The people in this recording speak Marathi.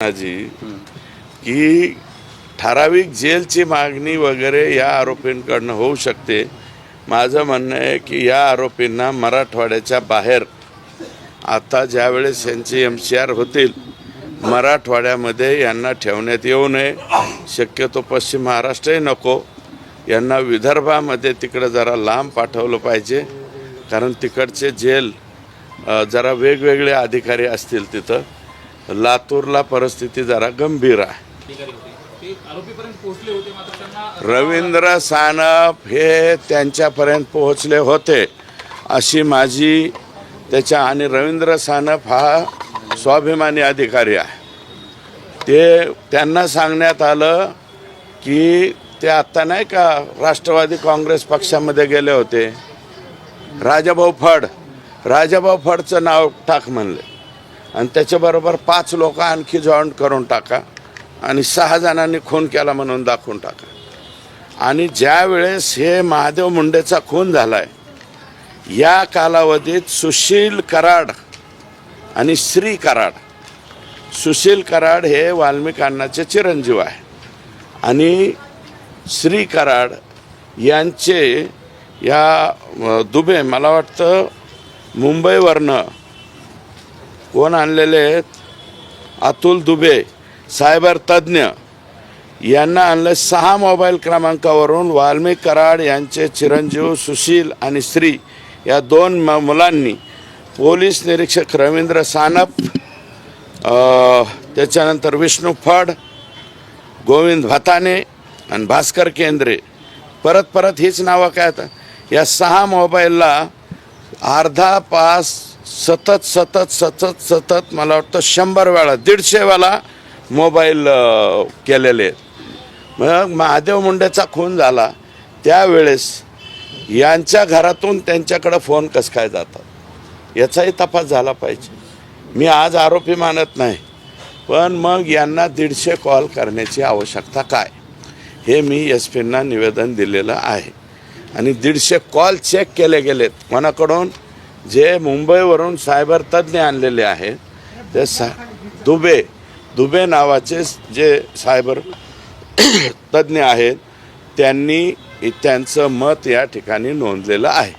जी की ठराविक जेलची मागणी वगैरे या आरोपींकडनं होऊ शकते. माझं म्हणणं आहे की या आरोपींना मराठवाड्याच्या बाहेर आता ज्यावेळेस यांचे एम सी आर होतील मराठवाड्यामध्ये यांना ठेवण्यात येऊ नये. शक्यतो पश्चिम महाराष्ट्रही नको. यांना विदर्भामध्ये तिकडं जरा लांब पाठवलं पाहिजे कारण तिकडचे जेल जरा वेगवेगळे अधिकारी असतील तिथं. लातूरला परिस्थिती जरा गंभीर आहे. रवींद्र सानप हे त्यांच्यापर्यंत पोहोचले होते अशी माझी त्याच्या आणि रवींद्र सानप हा स्वाभिमानी अधिकारी आहे. ते त्यांना सांगण्यात आलं की ते आत्ता नाही का राष्ट्रवादी काँग्रेस पक्षामध्ये गेले होते. राजाभाऊ फड. राजाभाऊ फडचं नाव टाक म्हणले. आणि त्याच्याबरोबर पाच लोक आणखी जॉईंट करून टाका आणि सहा जणांनी खून केला म्हणून दाखवून टाका. आणि ज्या वेळेस हे महादेव मुंडेचा खून झाला आहे या कालावधीत सुशील कराड आणि श्री कराड सुशील कराड हे वाल्मिकांनाचे चिरंजीव आहे आणि श्री कराड यांचे या दुबे मला वाटतं मुंबईवरनं कोण आणलेले आहेत? अतुल दुबे सायबर तज्ज्ञ. यांना आणलं सहा मोबाईल क्रमांकावरून वाल्मिक कराड यांचे चिरंजीव सुशील आणि श्री या दोन म- मुलांनी. पोलीस निरीक्षक रवींद्र सानप त्याच्यानंतर विष्णू फड गोविंद भाताने आणि भास्कर केंद्रे. परत परत हीच नावं काय आता? या सहा मोबाईलला अर्धा पास सतत सतत सतत सतत मला वाटतं शंभर वेळा दीडशे वेळा मोबाईल केलेले आहेत. मग महादेव मुंडेचा खून झाला त्यावेळेस यांच्या घरातून त्यांच्याकडं फोन कसं काय जातात? याचाही तपास झाला पाहिजे. मी आज आरोपी मानत नाही पण मग यांना दीडशे कॉल करण्याची आवश्यकता काय? हे मी एस पींना निवेदन दिलेलं आहे. आणि दीडशे कॉल चेक केले गेलेत. कोणाकडून? जे मुंबईवरून सायबर तज्ज्ञ आणलेले आहेत ते सा दुबे दुबे नावाचे जे सायबर तज्ज्ञ आहेत त्यांनी त्यांचं मत या ठिकाणी नोंदलेलं आहे.